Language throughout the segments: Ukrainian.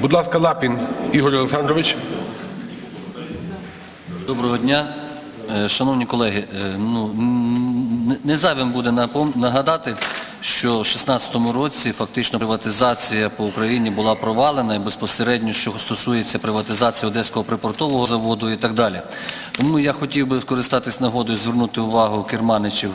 Будь ласка, Лапін Ігор Олександрович. Доброго дня. Е, Шановні колеги, е, ну, не зайвим буде нагадати, що в 2016 році фактично приватизація по Україні була провалена і безпосередньо, що стосується приватизації Одеського припортового заводу і так далі. Тому я хотів би скористатись нагодою звернути увагу керманичів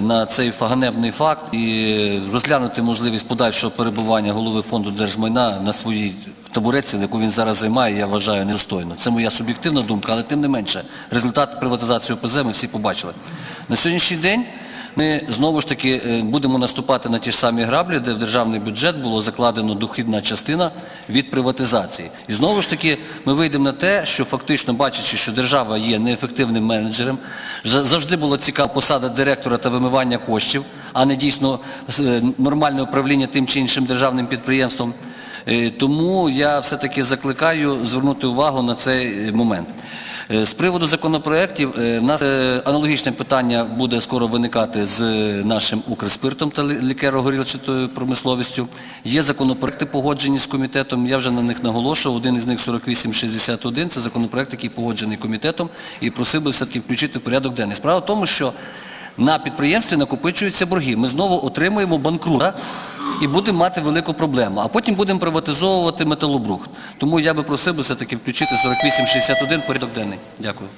на цей ганебний факт і розглянути можливість подальшого перебування голови фонду держмайна на своїй табуреці, яку він зараз займає, я вважаю недостойно. Це моя суб'єктивна думка, але тим не менше, результат приватизації ОПЗ ми всі побачили. На сьогоднішній день ми знову ж таки е, будемо наступати на ті ж самі граблі, де в державний бюджет було закладено дохідна частина від приватизації. І знову ж таки ми вийдемо на те, що фактично бачачи, що держава є неефективним менеджером, завжди була цікава посада директора та вимивання коштів, а не дійсно е, нормальне управління тим чи іншим державним підприємством. Е, Тому я все-таки закликаю звернути увагу на цей момент. Е, З приводу законопроєктів, е, в нас е, аналогічне питання буде скоро виникати з нашим Укрспиртом та лі- лікеро-горілчатою промисловістю. Є законопроекти погоджені з комітетом, я вже на них наголошував, один із них 4861, це законопроект, який погоджений комітетом і просив би все-таки включити в порядок денний. Справа в тому, що на підприємстві накопичуються борги. Ми знову отримуємо банкрута і будемо мати велику проблему. А потім будемо приватизовувати металобрухт. Тому я би просив все-таки включити 4861 в порядок денний. Дякую.